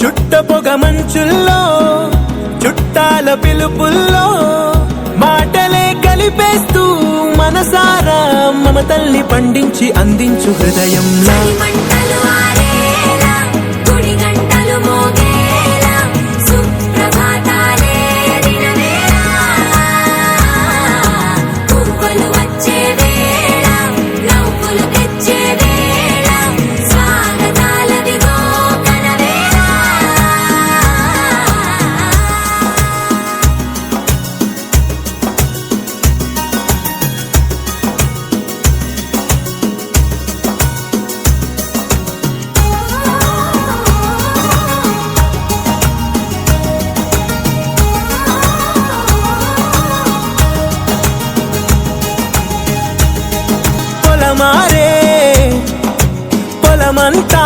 చుట్ట పొగ మంచుల్లో చుట్టాల పిలుపుల్లో మాటలే కలిపేస్తూ మనసారా మమతల్ని పండించి అందించు హృదయంలో. పొలమారే పొలమంతా